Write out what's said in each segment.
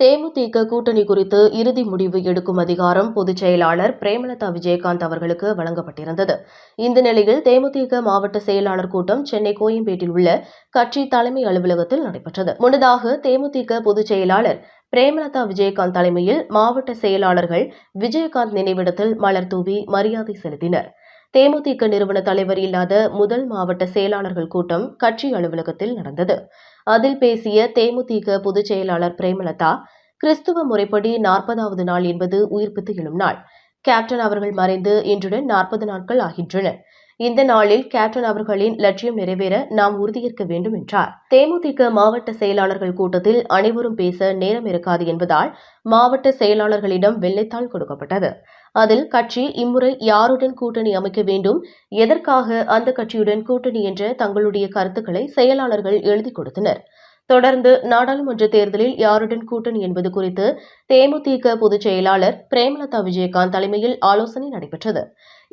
தேமுதிக கூட்டணி குறித்து இறுதி முடிவு எடுக்கும் அதிகாரம் பொதுச் செயலாளர் பிரேமலதா விஜயகாந்த் அவர்களுக்கு வழங்கப்பட்டிருந்தது. இந்த நிலையில் தேமுதிக மாவட்ட செயலாளர் கூட்டம் சென்னை கோயம்பேட்டில் உள்ள கட்சி தலைமை அலுவலகத்தில் நடைபெற்றது. முன்னதாக தேமுதிக பொதுச் செயலாளர் பிரேமலதா விஜயகாந்த் தலைமையில் மாவட்ட செயலாளர்கள் விஜயகாந்த் நினைவிடத்தில் மலர் தூவி மரியாதை செலுத்தினர். தேமுதிக நிறுவன தலைவர் இல்லாத முதல் மாவட்ட செயலாளர்கள் கூட்டம் கட்சி அலுவலகத்தில் நடந்தது. அதில் பேசிய தேமுதிக பொதுச் செயலாளர் பிரேமலதா கிறிஸ்துவ முறைப்படி நாற்பதாவது நாள் என்பது உயிர்ப்பித்து எழும் நாள். கேப்டன் அவர்கள் மறைந்து இன்றுடன் நாற்பது நாட்கள் ஆகின்றன. இந்த நாளில் கேப்டன் அவர்களின் லட்சியம் நிறைவேற நாம் உறுதியேற்க வேண்டும் என்றார். தேமுதிக மாவட்ட செயலாளர்கள் கூட்டத்தில் அனைவரும் பேச நேரம் இருக்காது என்பதால் மாவட்ட செயலாளர்களிடம் வெள்ளைத்தாள் கொடுக்கப்பட்டது. அதில் கட்சி இம்முறை யாருடன் கூட்டணி அமைக்க வேண்டும் எதற்காக அந்த கட்சியுடன் கூட்டணி என்ற தங்களுடைய கருத்துக்களை செயலாளர்கள் எழுதி கொடுத்தனர். தொடர்ந்து நாடாளுமன்ற தேர்தலில் யாருடன் கூட்டணி என்பது குறித்து தேமுதிக பொதுச் செயலாளர் பிரேமலதா விஜயகாந்த் தலைமையில் ஆலோசனை நடைபெற்றது.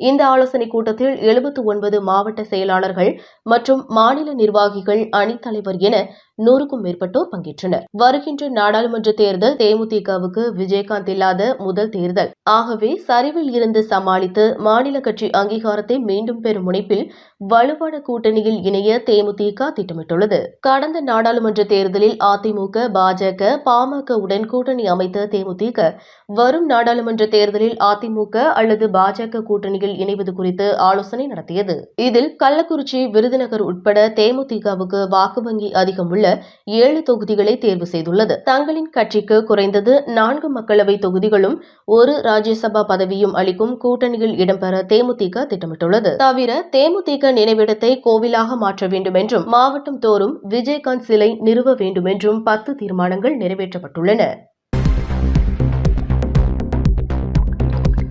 இந்த ஆலோசனைக் கூட்டத்தில் எழுபத்து ஒன்பது மாவட்ட செயலாளர்கள் மற்றும் மாநில நிர்வாகிகள் அணித்தலைவர் என நூறுக்கும் மேற்பட்டோர் பங்கேற்றனர். வருகின்ற நாடாளுமன்ற தேர்தல் தேமுதிகவுக்கு விஜயகாந்த் இல்லாத முதல் தேர்தல். ஆகவே சரிவில் இருந்து சமாளித்து மாநில கட்சி அங்கீகாரத்தை மீண்டும் பெறும் முனைப்பில் வலுவான கூட்டணியில் இணைய தேமுதிக திட்டமிட்டுள்ளது. கடந்த நாடாளுமன்ற தேர்தலில் அதிமுக பாஜக பாமக உடன் கூட்டணி அமைத்த தேமுதிக வரும் நாடாளுமன்ற தேர்தலில் அதிமுக அல்லது பாஜக கூட்டணியில் இணைவது குறித்து ஆலோசனை நடத்தியது. இதில் கள்ளக்குறிச்சி விருதுநகர் உட்பட தேமுதிகவுக்கு வாக்கு வங்கி அதிகம் உள்ள ஏழு தொகுதிகளை தேர்வு செய்துள்ளது. தங்களின் கட்சிக்கு குறைந்தது நான்கு மக்களவை தொகுதிகளும் ஒரு ராஜ்யசபா பதவியும் அளிக்கும் கூட்டணியில் இடம்பெற தேமுதிக திட்டமிட்டுள்ளது. தவிர தேமுதிக நினைவிடத்தை கோவிலாக மாற்ற வேண்டும் என்றும் மாவட்டம் தோறும் விஜயகாந்த் சிலை நிறுவ வேண்டும் என்றும் பத்து தீர்மானங்கள் நிறைவேற்றப்பட்டுள்ளன.